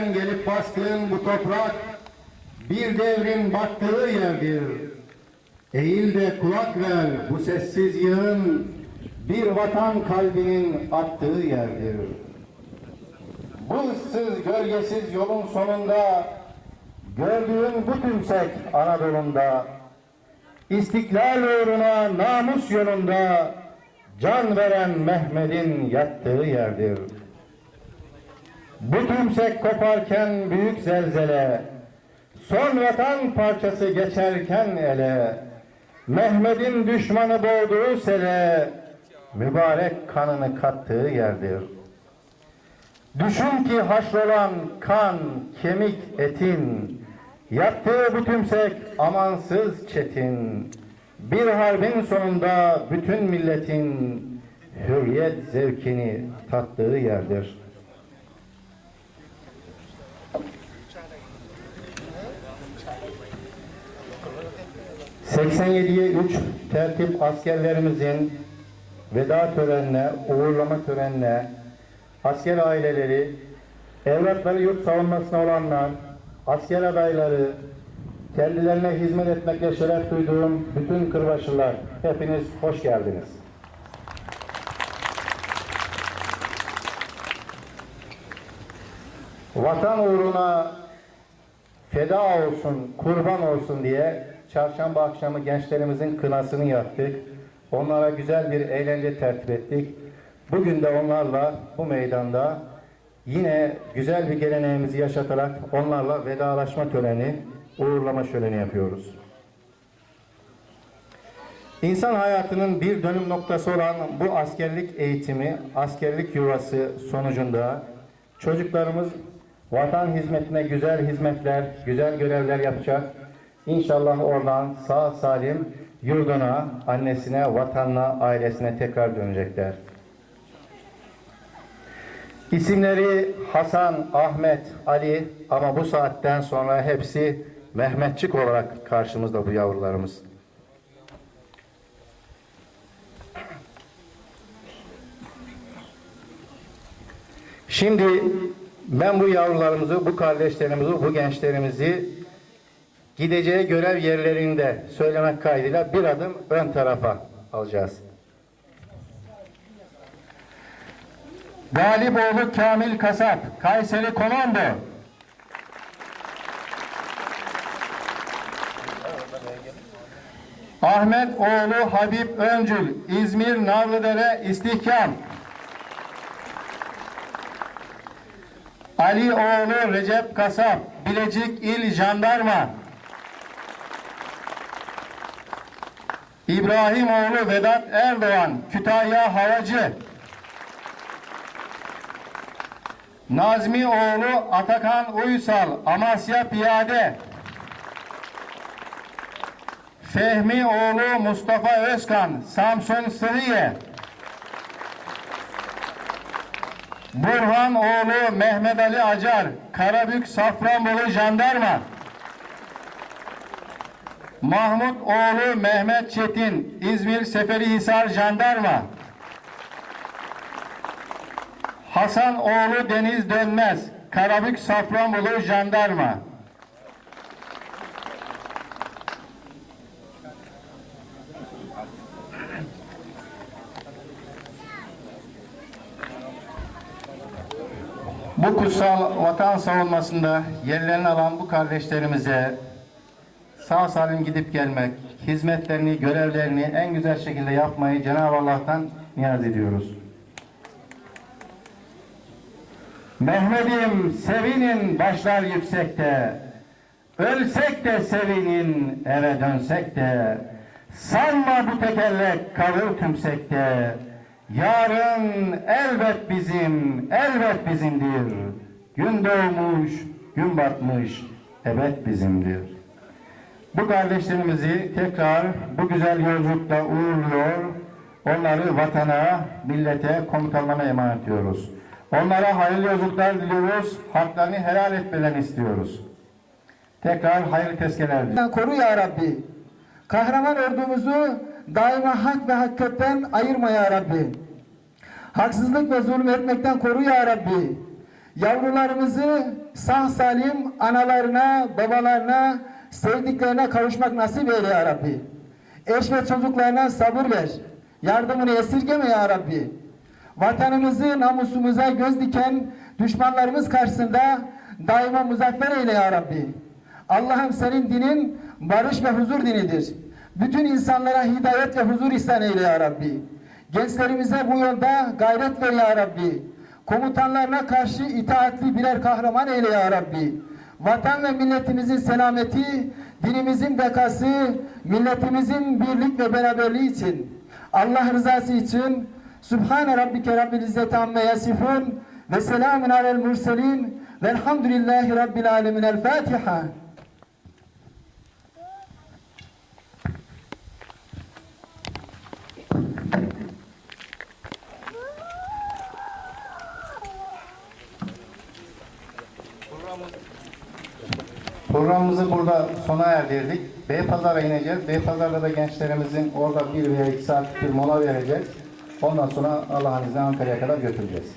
Bilmeden gelip bastığın bu toprak bir devrin battığı yerdir. Eğil de kulak ver bu sessiz yığın bir vatan kalbinin attığı yerdir. Bu ıssız gölgesiz yolun sonunda gördüğün bu tümsek Anadolu'nda İstiklal uğruna namus yolunda can veren Mehmet'in yattığı yerdir. Bu tümsek koparken büyük zelzele, son vatan parçası geçerken ele, Mehmet'in düşmanı boğduğu sele, mübarek kanını kattığı yerdir. Düşün ki haşrolan kan, kemik, etin, Yaptığı bu tümsek amansız çetin, bir harbin sonunda bütün milletin hürriyet zevkini tattığı yerdir. ...87'ye 3 tertip askerlerimizin veda törenine, uğurlama törenine, asker aileleri, evlatları yurt savunmasına olanlar, asker adayları, kendilerine hizmet etmekle şeref duyduğum bütün kırbaçlılar, hepiniz hoş geldiniz. Vatan uğruna feda olsun, kurban olsun diye çarşamba akşamı gençlerimizin kınasını yaptık. Onlara güzel bir eğlence tertip ettik. Bugün de onlarla bu meydanda Yine güzel bir geleneğimizi yaşatarak onlarla vedalaşma töreni, uğurlama şöleni yapıyoruz. İnsan hayatının bir dönüm noktası olan bu askerlik eğitimi, askerlik yuvası sonucunda çocuklarımız vatan hizmetine güzel hizmetler, güzel görevler yapacak. İnşallah oradan sağ salim yurduna, annesine, vatanına, ailesine tekrar dönecekler. İsimleri Hasan, Ahmet, Ali ama bu saatten sonra hepsi Mehmetçik olarak karşımızda bu yavrularımız. Şimdi ben bu yavrularımızı, bu kardeşlerimizi, bu gençlerimizi gideceği görev yerlerinde söylemek kaydıyla bir adım ön tarafa alacağız. Galiboğlu Kamil Kasap, Kayseri Komando. Ahmet oğlu Habib Öncül, İzmir Narlıdere İstihkam. Ali oğlu Recep Kasap, Bilecik İl Jandarma. İbrahim oğlu Vedat Erdoğan, Kütahya Havacı. Nazmi oğlu Atakan Uysal, Amasya Piyade. Fehmi oğlu Mustafa Özkan, Samsun Sıhhiye. Burhan oğlu Mehmet Ali Acar, Karabük Safranbolu Jandarma. Mahmut oğlu Mehmet Çetin, İzmir Seferihisar Jandarma. Hasan oğlu Deniz Dönmez, Karabük Safranbolu Jandarma. Bu kutsal vatan savunmasında yerlerini alan bu kardeşlerimize sağ salim gidip gelmek, hizmetlerini, görevlerini en güzel şekilde yapmayı Cenab-ı Allah'tan niyaz ediyoruz. Mehmet'im sevinin başlar yüksekte, ölsek de sevinin eve dönsek de, sanma bu tekerlek kalır tümsekte, yarın elbet bizim, elbet bizimdir. Gün doğmuş, gün batmış, ebed bizimdir. Bu kardeşlerimizi tekrar bu güzel yolculukta uğurluyor, onları vatana, millete, komutanlarına emanet ediyoruz. Onlara hayırlı yolculuklar diliyoruz. Haklarını helal etmelerini istiyoruz. Tekrar hayırlı tezkereler diliyoruz. Koru ya Rabbi. Kahraman ordumuzu daima hak ve hakikaten ayırma ya Rabbi. Haksızlık ve zulüm etmekten koru ya Rabbi. Yavrularımızı sağ salim analarına, babalarına, sevdiklerine kavuşmak nasip eyle ya Rabbi. Eş ve çocuklarına sabır ver. Yardımını esirgeme ya Rabbi. Vatanımızı namusumuza göz diken düşmanlarımız karşısında daima muzaffer eyle ya Rabbi. Allah'ım senin dinin barış ve huzur dinidir. Bütün insanlara hidayet ve huzur ihsan eyle ya Rabbi. Gençlerimize bu yolda gayret ver ya Rabbi. Komutanlarına karşı itaatli birer kahraman eyle ya Rabbi. Vatan ve milletimizin selameti, dinimizin bekası, milletimizin birlik ve beraberliği için, Allah rızası için Sübhane Rabbike Rabbil İzzeti Amme Yasifun ve selamun alel murselin velhamdülillahi Rabbil Alemin. El Fatiha. Programımızı burada sona erdirdik. Beypazar'a ineceğiz. Beypazar'da da gençlerimizin orada bir veya iki saat bir mola vereceğiz. Ondan sonra Allah'ın izniyle Ankara'ya kadar götüreceğiz.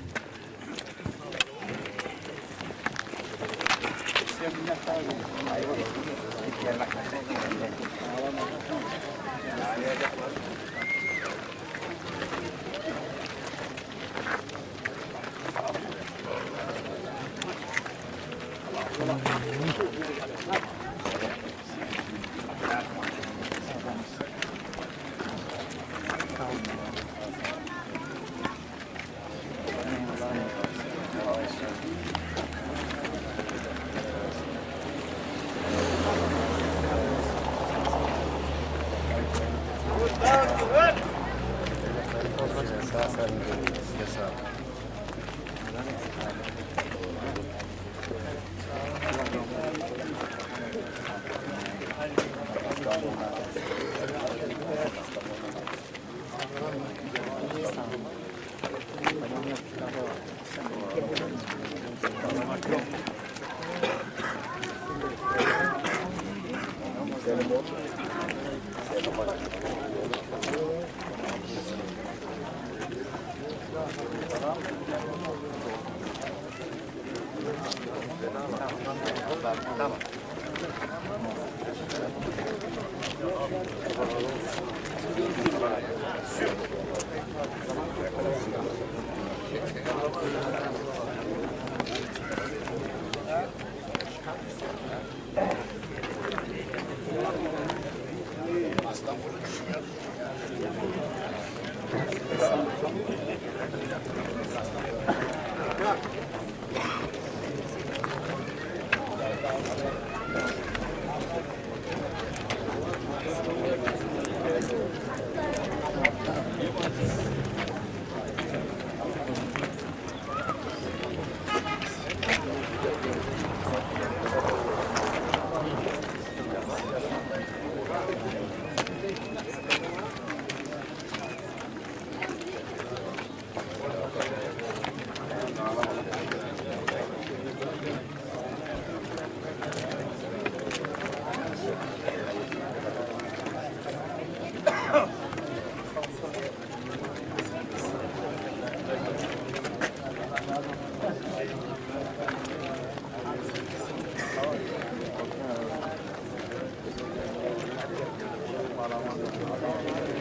どうも。